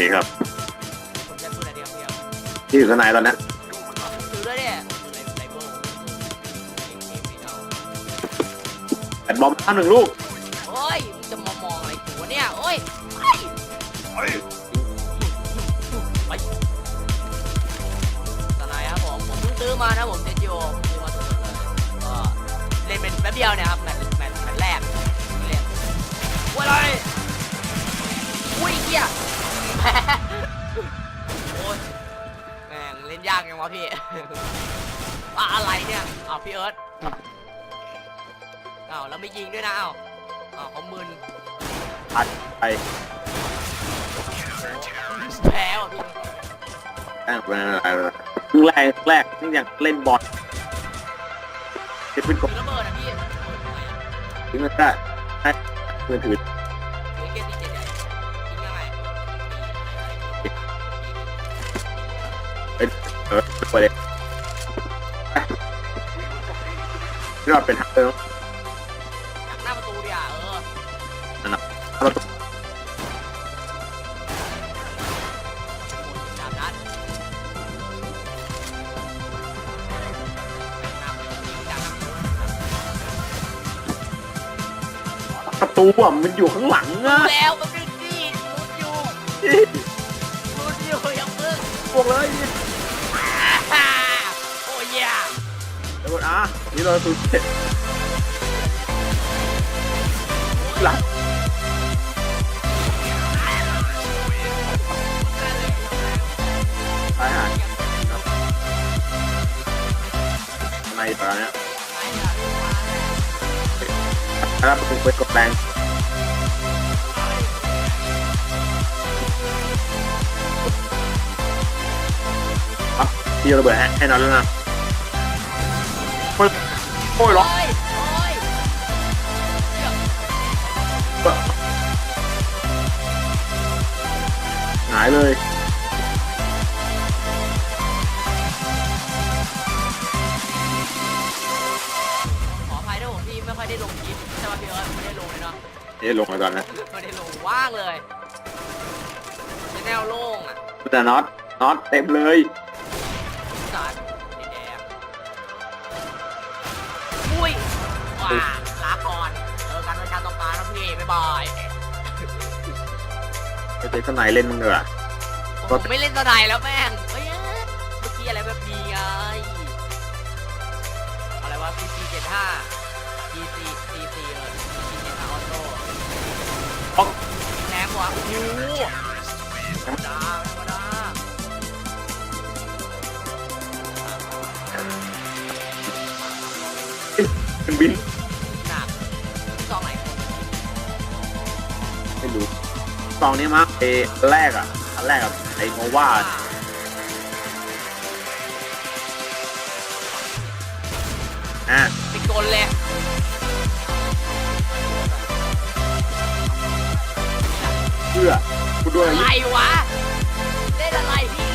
เคครับผมจะพูดอะไรดีครับพี่เอิร์ธที่อยู่ข้างในตอนนี้ถือด้วยเนี่ยถือในไลเบิลเกมเกมนี้เอาแบตบอมข้ามหนึ่งลูกโอ้ยมึงจะมามองอะไรกูวะเนี่ยโอ้ยไปไปสไนด์ครับผมผมเพิ่งซื้อมานะผมเจจิโอซื้อมาสดๆเลยก็เล่นเป็นแป๊บเดียวเนี่ยครับ วะพี่ ว่าอะไรเนี่ยอ้าวพี่เอิร์ธอ้าวแล้วไม่ยิงด้วยนะอ้าวอ้าวเขามึนอัดไปแพ้ว่ะพี่แอ้งเป็นอะไรเลยครึ่งแรกแรกนี่ยังเล่นบอลจะเป็นกถืบอระเบิดอะพี่ระเบิดทำไมอะถึงได้ได้มือถือถือ เออไปเลยที่เป็นฮักเตอร์จากหน้าประตูดิอะเออประตูสามนัดหน้าประตูยิงจากหน้าประตูประตูอะมันอยู่ข้างหลังอะแล้วมันดึงดิรุดอยู่รุดอยู่อยังมึงบวกเลย เดี๋ยวอะนี่เราสุดเสร็จหลังตายหายในตอนนี้แล้วเป็นไปกดแรงครับพี่ระเบิดให้นอนแล้วนะ โอ้ยโอ้ยล็อกโอ้ยโอ้ยหายเลยขออภัยด้วยผมที่ไม่ค่อยได้ลงคลิปใช่ป่ะพี่เอิร์ธไม่ได้ลงเลยเนาะนี่ลงมาตอนนะไม่ได้ลงว่างเลยแนวโล่งอะแต่น็อตน็อตเต็มเลย ลาก่อนเจอกันวันชาติต่อไปนะพี่บ๊ายบายไปเจอข้างในเล่นมึงเหรอผมไม่เล่นตัวไหนแล้วแม่งเฮ้ยเมื่อกี้อะไรแบบดีไงอะไรวะ PC 75 GC CC เออ PC 75 Auto อ๊อกแหนมวะโอ้โหธรรมดาธรรมดาเป็นบิน ซองนี้มั้งไออันแรกอะอันแรกอะไอโนวาอะติดกลเลยเพื่อกูด้วยอะไรวะเล่นอะไรพี่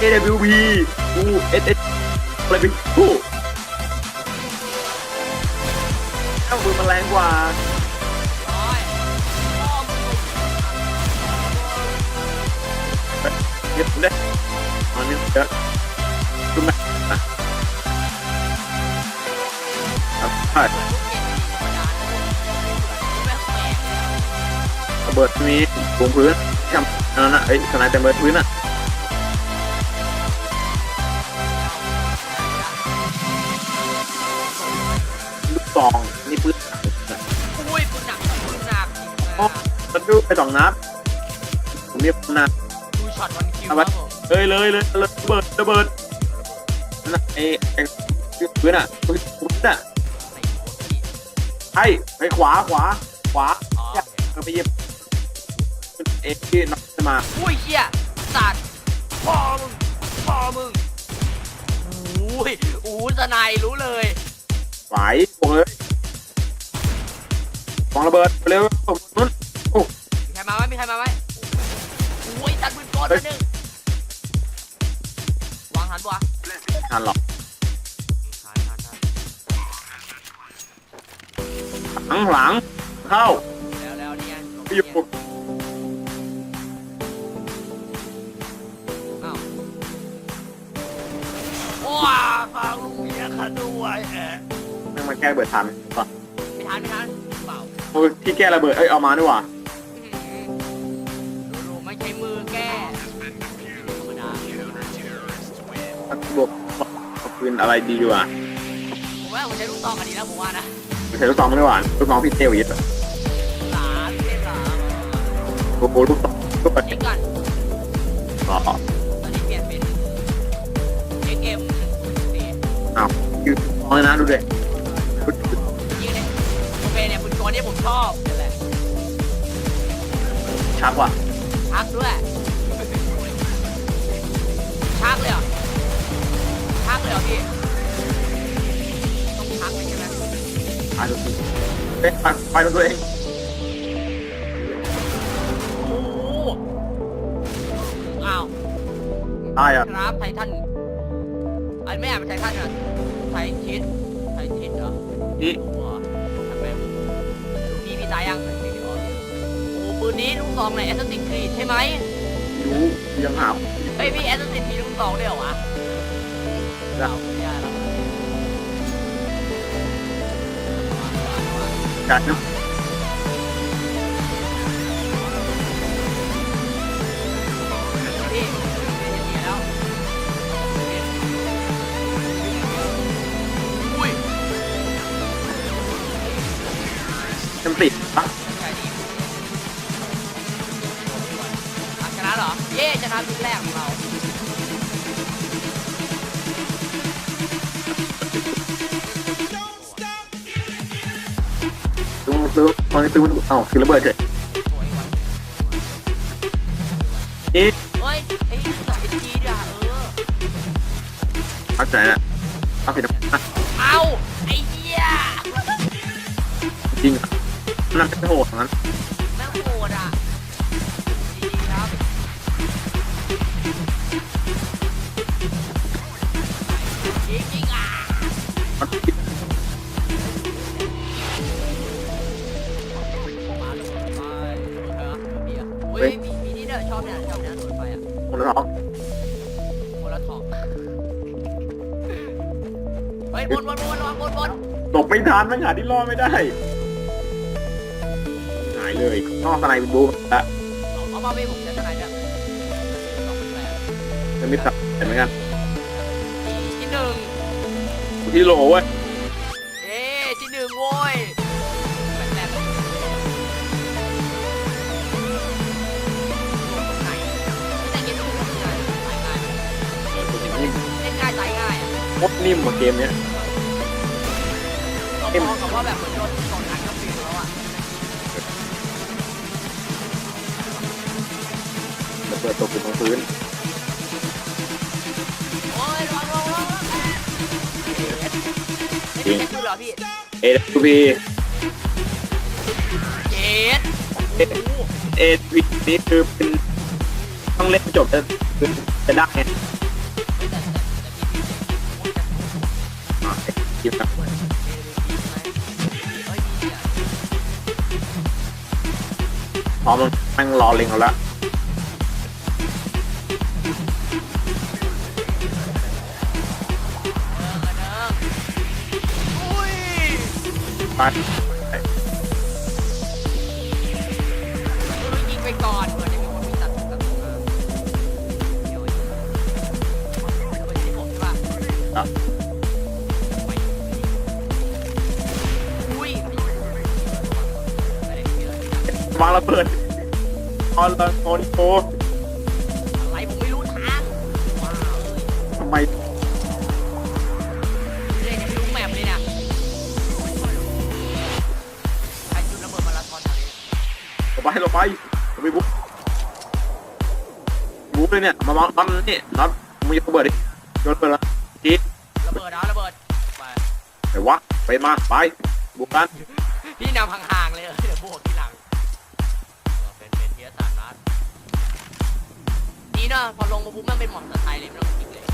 AWP กู SS อะไรเป็นกูเอ้ามือมันแรงกว่า เก็บได้อันนี้เยอะดูแม่อะครับใช่ระเบิดมีลงพื้นทำอันนั้นนะไอ้ทนายเต็มเลยพื้นอะลูกซองนี่ปืนหนักอุ้ยปืนหนักปืนหนักมันดูไปสองนัดผมเรียกนะดูช็อตวัน คิวเอาคไว้รับผมเลยเลยเลยเลยระเบิดระเบิดนั่นน่ะไอ้ไอ้พื้นอะพื้นพื้นอะไอ้โคตรพี่ไอ้ไปขวาขวาขวาอ๋อเออไปเหยียบเอ็กที่น็อกจะมาอุ้ยเหี้ยสัตว์พ่อมึงพ่อมึงอุ้ยอู้สนายรู้เลยไหวบอกเลยวางระเบิดไปเร็วนู้นมีใครมาไหมมีใครมาไหมอุ้ยตัดปืนกลมาหนึ่ง ทันหรอกทานทานทานหลังหลังเข้าแล้วแล้วนี่ไงลงไปไปอยู่เอ้าวว้าฟังลุงเมียข้าด้วยแอะแม่งมาแก้เบิดทันป่ะไม่ทันไม่ทันเปล่าโอ้ยที่แก้ระเบิดเอ้ยเอามาด้วยว่ะ ปืนอะไรดีดีวะผมว่าผมใช้ลูกตองกันดีแล้วผมว่านะใช้ลูกซองไม่ได้หวานลูกน้องพี่เต้วยิดอะสามเล่นสามโอ้โหลูกซองก็เปิดเช็คก่อนต่อตอนนี้เปลี่ยนเป็น XM สี่ยืดซองเลยนะดูดิยิงเลยโอเคเนี่ยคุณตัวนี้ผมชอบนั่นแหละชักว่ะชักด้วยชักเลยเหรอชัก เลยเหรอพี่ต้องชักเลยใช่ไหมอาจจะเอ๊ะไปไปตัวเองโอ้โหอ้าวได้อะครับไททันอันไม่อ่านเป็นไททันอะไททิสไททิสเหรอนี่โอ้โหทำไมผมพี่พี่ตายยังพี่พี่อ๋อโอ้ปืนนี้ลูกซองในแอสซัสซินครีดใช่ไหมรู้ยังหาเฮ้ยพี่แอสซัสซินมีลูกซองด้วยเหรอวะ เราไม่ได้แล้วการนะพี่เสีแล้วอุ้ยจำติดปะชนะเหรอ เย้ชนะทุกแรกของเรา ตึ้งตึ้งตอนนี้อมันเอ้าคือระเบิดเลยสวยว่ะเฮ้ยไอ้สายจีดอะเออ เข้าใจละเอาผิดนะเอาไอ้เหี้ยจริงอะนั่นเป็นโหดงั้นแม่งโหดอะ ฟอะคนละท้องคนละทองเฮ้ยบนบนบนระวังบนบนตกไม่ทันมันหาที่รอดไม่ได้หายเลยนอกสไนบูมละเอาเอามาไม่ผมจะทนายเนี่ยสองแปดจะมีสับเห็นไหมกันที่หนึ่งที่โหลเว้ย คตรนิ่มกว่าเกมเนี้ยเรามองกับว่าแบบเหมือนโดนสองนัดก็ฟิลแล้วอะระเบิดตกอยู่ตรงพื้นโอ้ยระวังระวังระวังเล่นแค่คือเหรอพี่เอพีเจ็ดเอวีนี่คือเป็นต้องเล่นจบจะคือจะได้ไง ครับพร้อมมันแม่งรอเล็งเราละ วางระเบิดออนละโอนโออะไรผมไม่รู้ทางว้าวเลยทำไมเล่นไม่รู้แมปเลยเนี่ยใครจุดระเบิดมาราธอนแถวนี้เราไปเราไปเราไปบุ๊กบุ๊กเลยเนี่ย มามองน็อตนี่น็อตมึงจะระเบิดดิโยนระเบิดละจีระเบิดนะระเบิดไปไหนวะไปมาไปบุกกันพี่นำห่างๆเลยเออเดี๋ยวบวกทีหลังเอ อเป็นเป็นเทียสามนัดดีเนอะพอลงมาปุ๊บมันเป็นหมอนสไตล์เลยไม่ต้องคิดเลย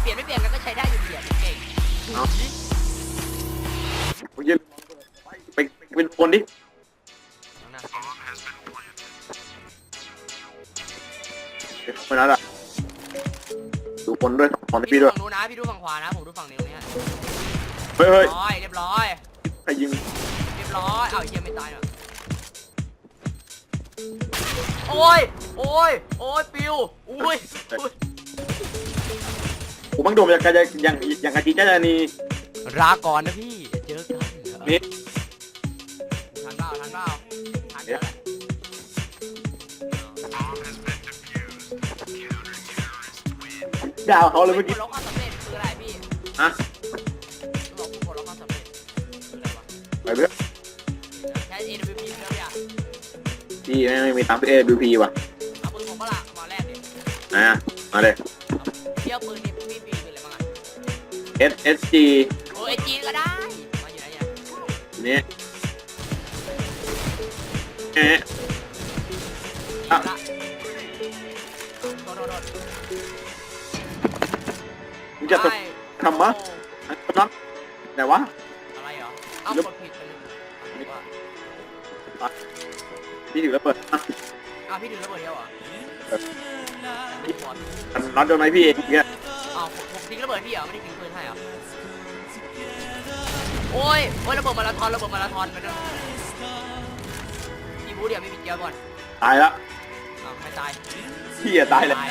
เปลี่ยนเปลี่ยนปลี่ยนไม่เปลี่ยนกันก็ใช้ได้อยู่ดีอะเก่งเอาผมยืนไปไปเป็นคนดิเอานะคนนั้นอะดูคนด้วยสองพี่พี่ดูด้วยฝั่งนู้นนะพี่ดูฝั่งขวานะผมดูฝั่งนิ้วเนี่ยเฮ้ยเฮ้ยร้อยเรียบร้อย ใครยิงเรียบร้อยเอ้าเฮียไม่ตายเหรอ โอ้ย โอ้ย โอ้ย ปิว อุ้ยอุ้ยผมบังโดมอย่างกะอย่างอย่างกะจีจ้านีลาก่อนนะพี่ เจอกันนี่ทันเปล่าทันเปล่าทันเดี๋ยวแหละดาวเขาเลยเมื่อกี้กดล็อกความสำเร็จคืออะไรพี่ฮะบอกกดล็อกความสำเร็จคืออะไรวะไปเพื่อนใช้ AWP ไปแล้วเนี่ยพี่ไม่มีตามเอดูพีว่ะเอาปืนผมก็ละมาแรกดินะมาเลย เที่ยวปืนนี่พี่ปีปืนอะไรบ้างอะ S S G โอ้ยจีนก็ได้มาอยู่ไหนเนี่ยนี่เอ๊ะอะละโดนโดนโดนมึงจะตกได้ทำมะโอ้นับไหนวะ อะไรเหรอ เอาแล้วกด พี่ถือระเบิดอะอ้าวพี่ดึงระเบิดเดียวเหรอเออไม่พอมันน็อตโดนไหมพี่เองเนี่ยอ้าวผมผมทิ้งระเบิดพี่เหรอไม่ได้ทิ้งปืนให้เหรอโอ้ยโอ้ยระเบิดมาราธอนระเบิดมาราธอนไปด้วยมีบูเดียวไม่มีเกียร์ก่อนตายละอ้าวไม่ตายพี่อะตายเลยตาย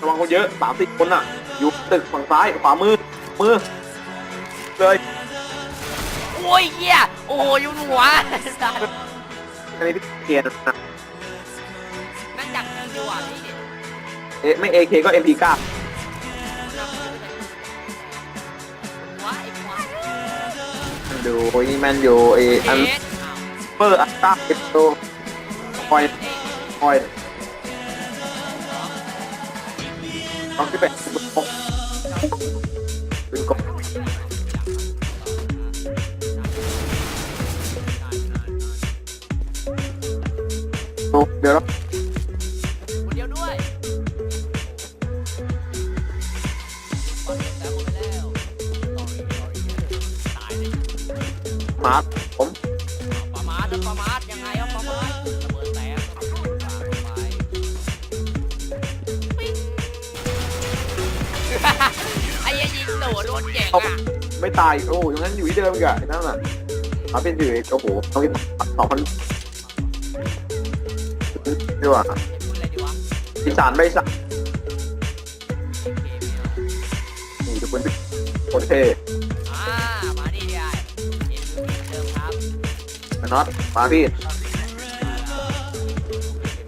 ระวังคนเยอะสามสิบคนอะ อยู่ตึกฝั่งซ้ายขวามือ มือ เลย โอ้ยเหี้ยโอ้ยยุ่งหัว ตายอันนี้พี่เกียร์นะแม่งจักจริงดีกว่าพี่เนี่ยเอ๊ะไม่เอเคก็เอ็มพีเก้าหัวไอ้หัวดูนี่มันอยู่ไออันเอ็ดอ้าวเปอร์อัลต้าเอฟโตคอยเอ็ดคอยเอาขึ้นไปบนก เดี๋ยวเราคนเดียวด้วยตอนนี้แล้วหมดแล้วตายเลยมาร์คผมประมาทแล้วประมาทยังไงเอาประมาทระเบิดแตกระเบิดปาลงไปปิ๊ง ไอ้เหี้ยยิงโดดโดนเก่งอะ ไม่ตายโอ้ยังงั้นอยู่ที่เดิมอีกอะไอ้นั่นน่ะเอาเป็นถือโอ้โหต้องที่สองพัน ดีกว่าเห็นคุณอะไรดีวะอีสานไม่สั่งโอเคไม่เอานี่ทุกคนคนเท่อ่ามาดิได้เห็นเดิมครับมาน็อตมาพี่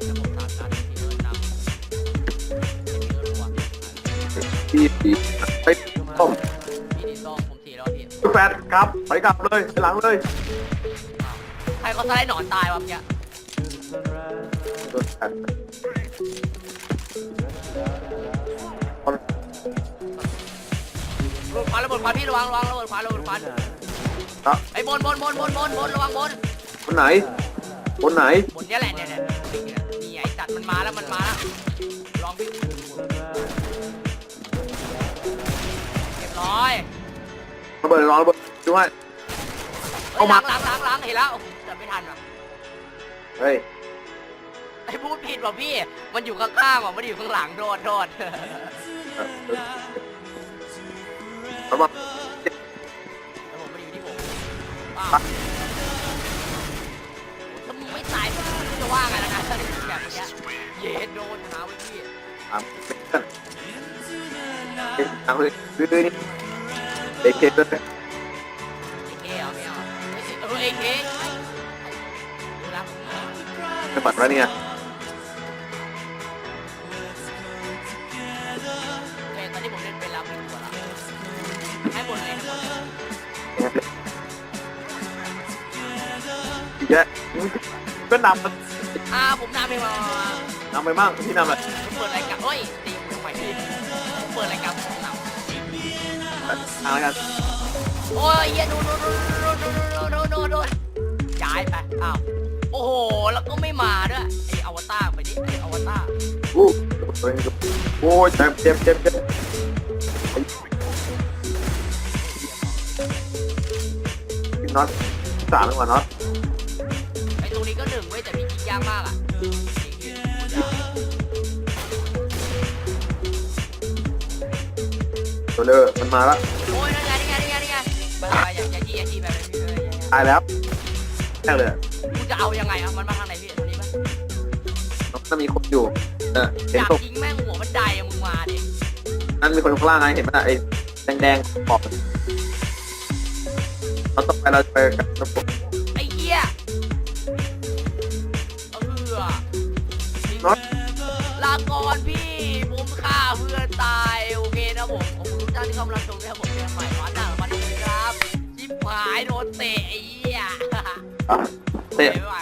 ระบบสามนัดที่เดินนำเดินหัวพี่พี่ไปต้มพี่ดินต้องผมสีแล้วพี่แฟดครับไปกลับเลยไปหลังเลย ใครเขาสไลด์หนอนตายวะเมื่อกี้ โดนแฟดระเบิดควันระเบิดควันพี่ระวังระวังระเบิดควันระเบิดควันครับ ไอ้บนบนบนบนบนบนระวังบนคนไหน คนไหน บนเนี้ยแหละเนี่ยเนี่ยนี่ไอ้จัดมันมาแล้วมันมาแล้วลองพี่เรียบร้อยระเบิดรอระเบิดด้วยเอามาล้างล้างล้างเห็นแล้วโอ้โหแต่ไม่ทันว่ะเฮ้ย ไอ้พูดผิดว่ะพี่ มันอยู่ข้างๆว่ะไม่ได้อยู่ข้างหลังโทษโทษระเบิดแล้วผมไม่ได้อยู่ที่ผมอ้าวถ้ามึงไม่ตายมึงจะว่าไงล่ะนะแบบเนี้ยเย็ดโดนหาไว้พี่ตามเป็นเอ๊ะทางเลยซื้อนี่เอเคเลยเอเคเหรอไม่เอาเออเอเคดูแล้วจะปัดไว้เนี่ย ก็นำมันอ่าผมนำไปมานำไปมั่งพี่นำอะไรเปิดรายการเฮ้ยตีผมทำไมพี่เปิดรายการผมนำเอาละกันโอ้ยเยโดนโดนโดนโดนโดนโดนโดนย้ายไปอ้าวโอ้โหแล้วก็ไม่มาด้วยไออวตารไปดิไออวตารโอ้ยเจ็มเจ็บเจ็บเจ็บน็อตสามหรืวน็อต หนึ่งเว้ยแต่พี่ยิงยากมากอะจริงๆพูดยากตัวเลือมันมาแล้วโอ้ยนั่นไงนี่ไงนี่ไงนี่ไงไปไปอย่าอย่าจี้อย่าจี้แบบนี้เลยอย่าอย่าตายแล้วแค่เลยกูจะเอายังไงอะมันมาทางไหนพี่ตรงนี้ปะน้องจะมีคนอยู่เออเห็นอยากตกยิงแม่งหัวมันไดอะมึงมาดินั่นมีคนข้างล่างไงเห็นไหมล่ะไอ้แดงๆขอบเราต่อไปเราจะไปกับระบบ น็อตลาก่อนพี่ผมฆ่าเพื่อนตาย โอเคนะผมขอบคุณทุกท่านที่เข้ามารับชมนะครับผมเจอกันใหม่วันหน้าวันนี้ครับชิบหายโดนเตะไอ้เหี้ยอะเตะ ไม่ไหว